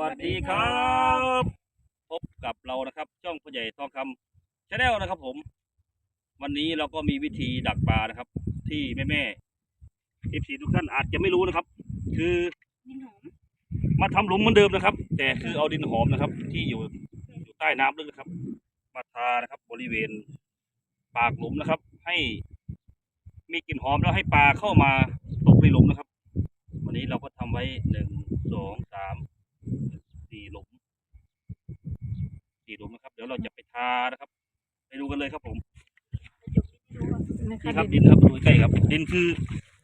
วัสดีครับ พบกับเรานะครับ ช่องผู้ใหญ่ทองคำชาแนลนะครับ ผม วันนี้เราก็มีวิธีดักปลานะครับ ที่แม่แม่เอฟซีทุกท่านอาจจะไม่รู้นะครับ คือมาทำหลุมเหมือนเดิมนะครับ แต่คือเอาดินหอมนะครับ ที่อยู่อยู่ใต้น้ำลึกนะครับ มาทานะครับ บริเวณ ปากหลุมนะครับ ให้มีกลิ่นหอมแล้วให้ปลาเข้ามาตกในหลุมนะครับ วันนี้เราก็ทำไว้หนึ่งสองสาม สี่หลุมสี่หลุมนะครับ เดี๋ยวเราจะไปทานะครับ ไปดูกันเลยครับผมนะนี่คะครับดิดินนครับดูใกล้ครับ ดินคือ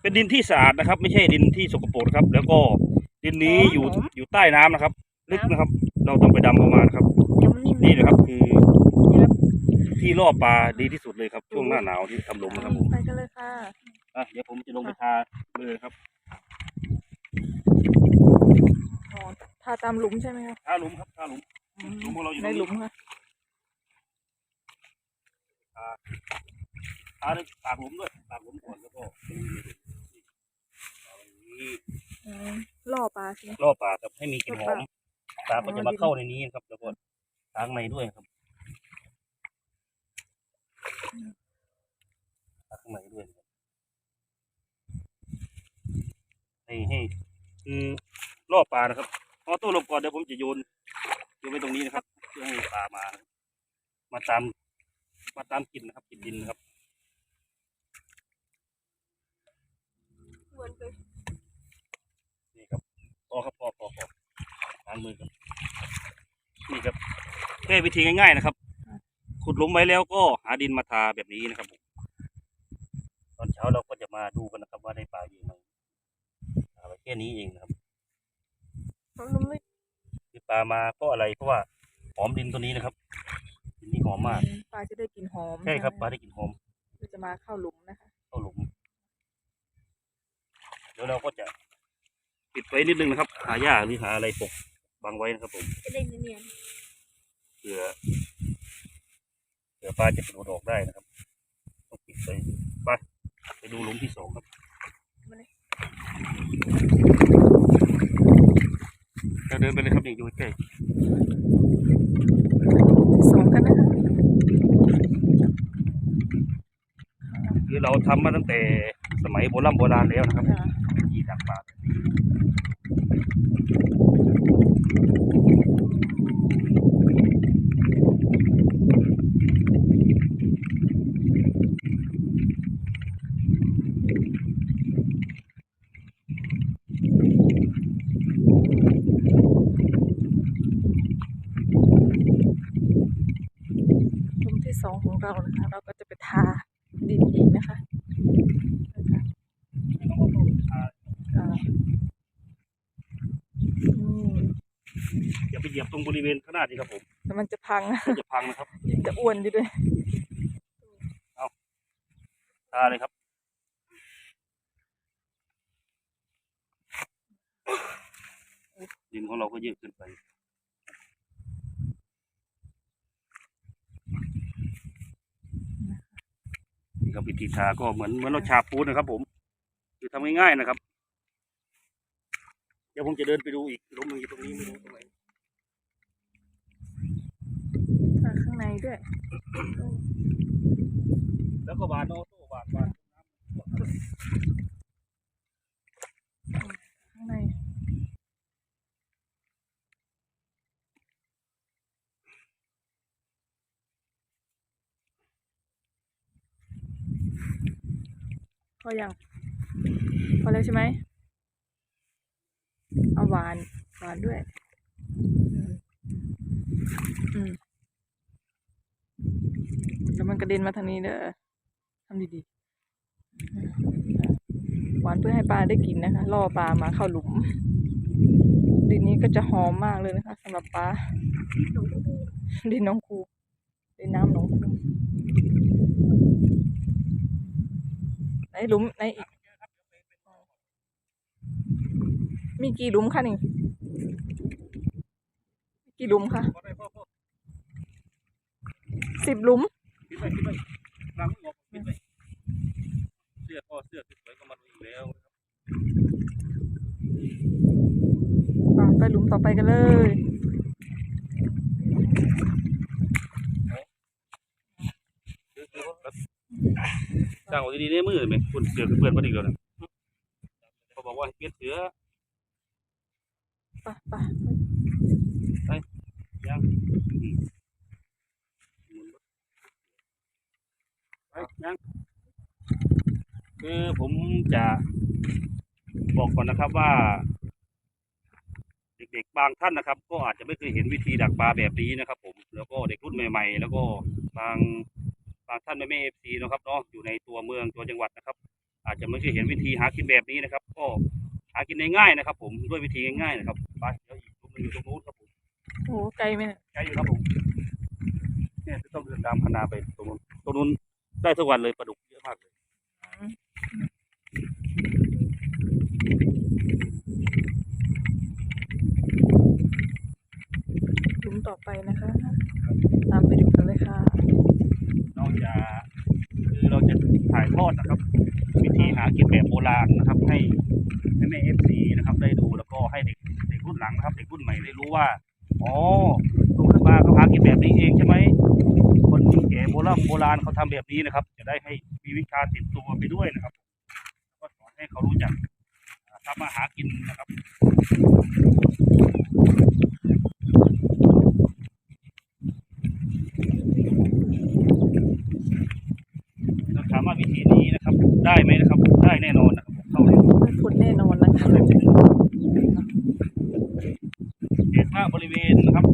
เป็นดินที่สะอาดนะครับ ไม่ใช่ดินที่สกปรกนะครับ แล้วก็ดินนี้อยู่อยู่ใต้น้ำนะครับ ลึกนะครับ เราต้องไปดำออกมานะครับเดี๋ยวมันนิ่มนี่นะครับคือที่ล่อปลาดีที่สุดเลยครับ ช่วงหน้าหนาวที่ทำหลุมนะครับผมไปกันเลยค่ะอะเดี๋ยวผมจะลงไปทาเลยครับ อ๋อ ทาตามหลุมใช่ไหมคะทาหลุมครับทาหลุมหลุมของเราอยู่ตในรงนี้หลุมค่ะทาในปากหลุมด้วยปากหลุมก่อนแล้วก็เอาอย่างนี้อืมล่อปลาใช่ไหมล่อปลาครับให้มีกลิ่นหอมปลาก็จะมาอ๋อเข้าในนี้นะครับแล้วก็ทางในด้วยครับทางในด้วยนะครับให้ให้คือล่อปลานะครับ จะโยนโยนไปตรงนี้นะครับ เพื่อให้ปลามานะครับมาตาม มาตามกลิ่นนะครับกลิ่นดินนะครับนี่ครับพอครับพอพอพอล้างมือครับนี่ครับแค่วิธีง่ายๆนะครับ ขุดหลุมไว้แล้วก็หาดินมาทาแบบนี้นะครับผมตอนเช้าเราก็จะมาดูกันนะครับ ว่าได้ปลาเยอะไหมทาไว้แค่นี้เองนะครับเพราะหลุมไม่ที่ปลามาเพราะอะไรเพราะว่าหอมดินตัวนี้นะครับดินนี้หอมมากปลาจะได้กลิ่นหอมใช่ครับปลานะได้กลิ่นหอมก็จะมาเข้าหลุมนะคะ เข้าหลุมเดี๋ยวเราก็จะปิดไว้นิดนึงนะครับ หาหญ้าหรือหาอะไรปกบังไว้นะครับผมจะได้เนียนเผื่อเผื่อปลาจะกระโดดออกได้นะครับต้องปิดไปไปไปดูหลุมที่สองครับ เราเดินไปเลยครับนี่อยู่ใกล้ที่สองกันนะคะคือเราทำมาตั้งแต่สมัยโบราณโบราณแล้วนะครับค่ะที่ดักปลา สองของเรานะคะ เราก็จะไปทาดินอีกนะคะนะคะอ่าอืมอย่าไปเหยียบตรงบริเวณข้างหน้าดีครับผมแต่มันจะพังนะมันจะพังนะครับ จะอ้วนอยู่ด้วยทาเลยครับดินของเราก็เยอะเกินไป นี่ครับวิธีทาก็เหมือนเหมือนเราฉาบปูนนะครับ ผมคือทำง่ายๆนะครับ เดี๋ยวผมจะเดินไปดูอีกหลุมหนึงอยู่ตรงนี้ไม่รู้ตรงไหนทาข้างในด้วย แล้วก็บานโน้ตบานบาน ข้างใน พอยังพอแล้วใช่ไหมเอาหวานหวานด้วยอืมอืมแล้วมันกระเด็นมาทางนี้เด้อทำดีๆ หวานเพื่อให้ปลาได้กินนะคะล่อปลามาเข้าหลุม ดินนี้ก็จะหอมมากเลยนะคะสำหรับปลาดินน้องคูดินน้ำหนองคูไหนหลุมไหนอีก มีกี่หลุมคะนี่ กี่หลุมคะสิบหลุมเสื้อพ่อเสื้อสวยก็มาดูอีกแล้วไปหลุมต่อไปกันเลย จ้างเอาดีๆในมือไหมคุณเสือเพื่อนพอดีเลยนะเขาบอกว่าเปลี่ยนเสือไปไปยังไปยังคือผมจะบอกก่อนนะครับว่า เด็กๆบางท่านนะครับ ก็อาจจะไม่เคยเห็นวิธีดักปลาแบบนี้นะครับ ผมแล้วก็เด็กรุ่นใหม่ ๆ แล้วก็บาง ท่านไม่ไม่เอฟซีนะครับเนาะอยู่ในตัวเมืองตัวจังหวัดนะครับ อาจจะไม่เคยเห็นวิธีหากินแบบนี้นะครับ ก็หากินได้ง่ายนะครับ ผมด้วยวิธีง่ายๆนะครับไปเดี๋ยวอีกรูปหนึงอยู่ตรงนู้นครับผมโอ้ไกลไหมเนี่ยใช่อยู่ครับผมเนี่ยจะต้องเดินตามคณาไปตรงนู้นตรงนู้นได้ทุกวันเลยปลาดุกเยอะมากเลยอืมหลุมต่อไปนะคะ ตามไปดูกันเลยค่ะ เราจะคือเราจะ อดนะครับ วิธีหากินแบบโบราณนะครับ ให้ให้แม่เอฟซีนะครับ ได้ดูแล้วก็ให้เด็กเด็กรุ่นหลังนะครับ เด็กรุ่นใหม่ได้รู้ว่าอ๋อลูกขึ้นมาเขาหากินแบบนี้เองใช่ไหมคนแก่โบราณโบราณเขาทำแบบนี้นะครับ จะได้ให้มีวิชาติดตัวไปด้วยนะครับก็สอนให้เขารู้จักทำมาหากินนะครับ เรา ถามว่าวิธีนี้นะครับได้ไหมนะครับ ได้แน่นอนนะครับผมเข้าเลยได้ผลแน่นอนนะคะเห็นว่าบริเวณนะครับ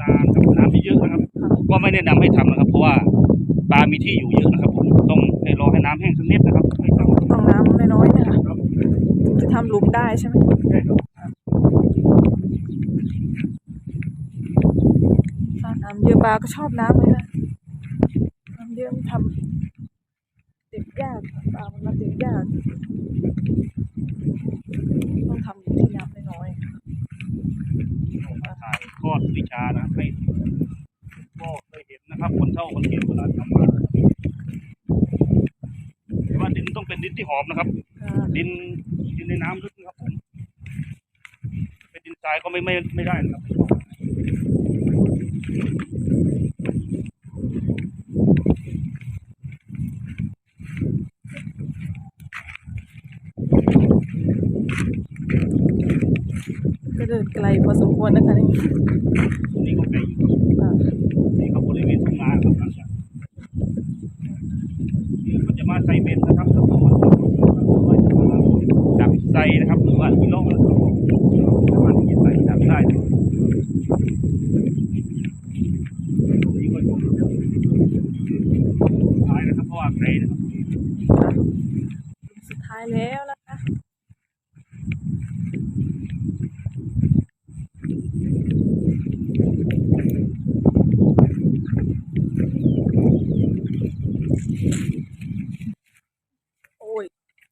นานครับน้ำเยอะๆนะครับ ก็ไม่แนะนำให้ทำนะครับ เพราะว่าปลามีที่อยู่เยอะนะครับผมต้องให้รอให้น้ำแห้งสักนิดนะครับให้ทำต้องน้ำน้อยๆนะคะครับจะทำหลุมได้ใช่ไหมใช่ครับถ้าน้ำเยอะปลาก็ชอบน้ำเลยค่ะน้ำเยอะมันทำติดยากค่ะ ปลามันมาติดยากต้องทำอยู่ที่น้ำน้อยๆถ่ายทอดวิชานะให้ก็เคยเห็นนะครับ คนเฒ่าคนแก่โบราทำมาแต่ว่าดินต้องเป็นดินที่หอมนะครับ ดินดินในน้ำลึกนะครับผมเป็นดินทรายก็ไม่ไม่ไม่ได้นะครับ ก็เดินไกล พอสมควรนะคะนี่ตรงนี้ก็ไกลอยู่ครับค่ะนี่ก็บริเวณทุ่งนาครับหลังจากนี่ก็จะมาใส่เบ็ดนะครับแล้วก็มาจะมาดักใส่นะครับหรือว่ากิโลนะครับสามารถที่จะใส่ดักได้นะครับตรงนี้ก็จะท้ายนะครับเพราะว่าไกลนะครับ ค่ะสุดท้ายแล้วนะคะ โอ้ย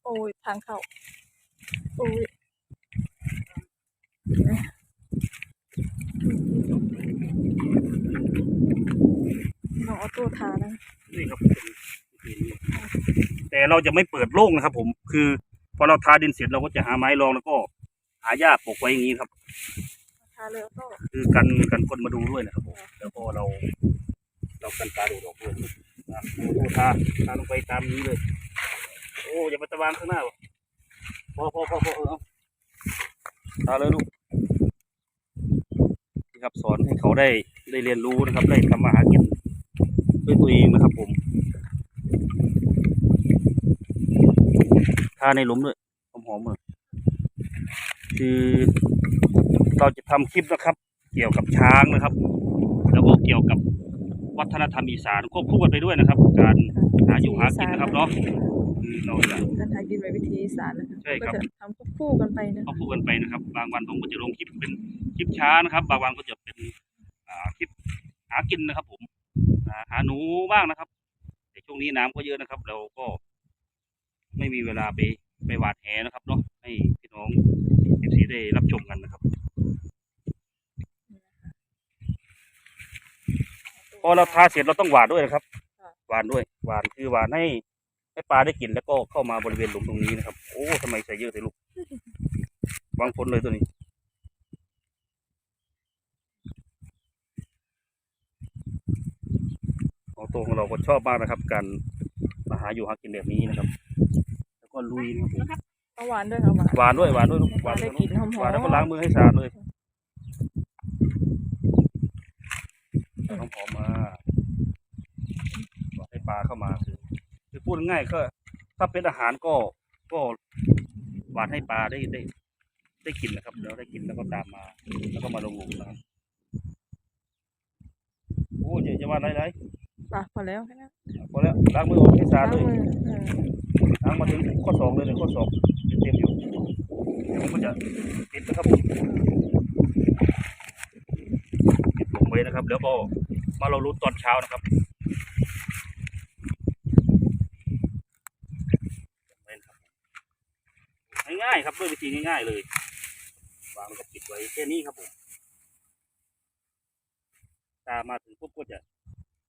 โอ้ย ทางเข้าโอ้ยน้องออโต้ทานะนี่ครับแต่เราจะไม่เปิดโล่งนะครับ ผม คือพอเราทาดินเสร็จเราก็จะหาไม้รองแล้วก็ หาหญ้าปลูกไว้อย่างนี้ครับทาเลยออโต้คือกันกันคนมาดูด้วยนะครับผมแล้วก็เรา เรากันตาดูดออกด้วยนะโอ้โหทาทาลงไปตามนี้เลย โอ้อย่าไปตะวางข้างหน้าวะพอพอพอพอเอาทาเลยลูกนี่ครับสอนให้เขาได้ได้เรียนรู้นะครับ ได้ทำมาหากินด้วยตัวเองนะครับผมทาในหลุมด้วยหอมๆเลยคือเราจะทำคลิปนะครับ เกี่ยวกับช้างนะครับ แล้วก็เกี่ยวกับวัฒนธรรมอีสานควบคู่กันไปด้วยนะครับ การหาอยู่หากินนะครับเนาะ เราจะการหากินแบบวิธีอีสานนะคะใช่ครับก็จะทำควบคู่กันไปนะควบคู่กันไปนะครับ บางวันผมก็จะลงคลิปเป็นคลิปช้านะครับ บางวันก็จะเป็นอ่าคลิปหากินนะครับ ผมอ่าหาหนูบ้างนะครับ แต่ช่วงนี้น้ำก็เยอะนะครับ เราก็ไม่มีเวลาไปไปหวาดแหนะครับเนาะให้พี่น้องเอฟซีได้รับชมกันนะครับ พอเราทาเสร็จเราต้องหวานด้วยนะครับค่ะหวานด้วย หวานคือหวานให้ ให้ปลาได้กินแล้วก็เข้ามาบริเวณหลุมตรงนี้นะครับ โอ้ทำไมใส่เยอะแต่ลูกวางผลเลยตัวนี้ ของตัวของเราก็ชอบมากนะครับ การมาหาอยู่หากินแบบนี้นะครับ แล้วก็ลุยนะครับหวานด้วยครับหวานด้วยหวานด้วยลูกหวานด้กหวานแล้วก็ล้างมือให้สะอาดเลย ดง่ายๆก็ ถ้าเป็นอาหารก็ก็หวานให้ปลาได้ได้ ได้กินนะครับแล้วได้กินแล้วก็ตามมา แล้วก็มาลงหลุมนะครับโอ้ยอย่าว่าไรๆป่ะพอแล้วแค่นั้นพอแล้วล้างมือออกให้สะอาดล้างเลยมือเออล้างมาถึงข้อสองเลยเลยข้อสองเต็มๆอยู่เดี๋ยวผมก็จะปิดนะครับผมปิดลงไว้นะครับ แล้วก็มาเราลุ้นตอนเช้านะครับไว้นะครับ ง่ายๆครับด้วยวิธีง่ายๆเลยวางแล้วก็ปิดไว้แค่นี้ครับผมตามมาถึงปุ๊บก็จะ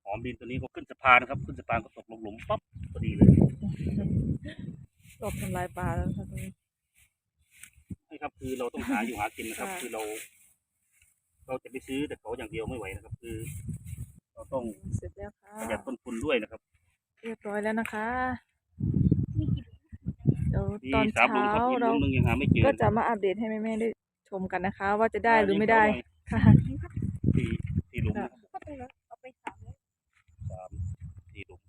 หอมดินตัวนี้ก็ขึ้นสะพานนะครับ ขึ้นสะพานก็ตกลงหลุมปั๊บพอดีเลยรอบทำลายปลาแล้วค่ะตรงนี้ใช่ครับคือเราต้องหาอยู่หากินนะครับค่ะคือเรา เราจะไปซื้อแต่เขาอย่างเดียวไม่ไหวนะครับ คือ เราต้องเสร็จแล้วค่ะประหยัดต้นทุนด้วยนะครับ เรียบร้อยแล้วนะคะ เดี๋ยวมีตอนสามหลุเช้ามครับอีกหลุเรามหนึงยังหาไม่เจอก็จะมาอัปเดตให้แม่ๆได้ชมกันนะคะ ว่าจะได้หรือไม่ได้ค่ะสี่สี่หลุมนะครับก็ตรงนั้นเอาไปสามเลยสามสี่หลุม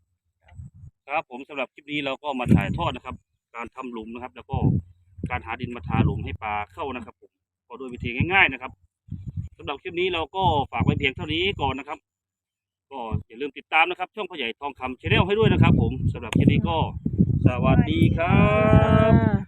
ครับผมสำหรับคลิปนี้เราก็มาถ่ายทอดนะครับ การทำหลุมนะครับ แล้วก็การหาดินมาทาหลุมให้ปลาเข้านะครับผมก็โดยวิธีง่าย ๆนะครับสำหรับคลิปนี้เราก็ฝากไว้เพียงเท่านี้ก่อนนะครับ ก็อย่าลืมติดตามนะครับ ช่องพ่อใหญ่ทองคำชาแนลให้ด้วยนะครับ ผมสำหรับคลิปนี้ก็ สวัสดีครับ อ่า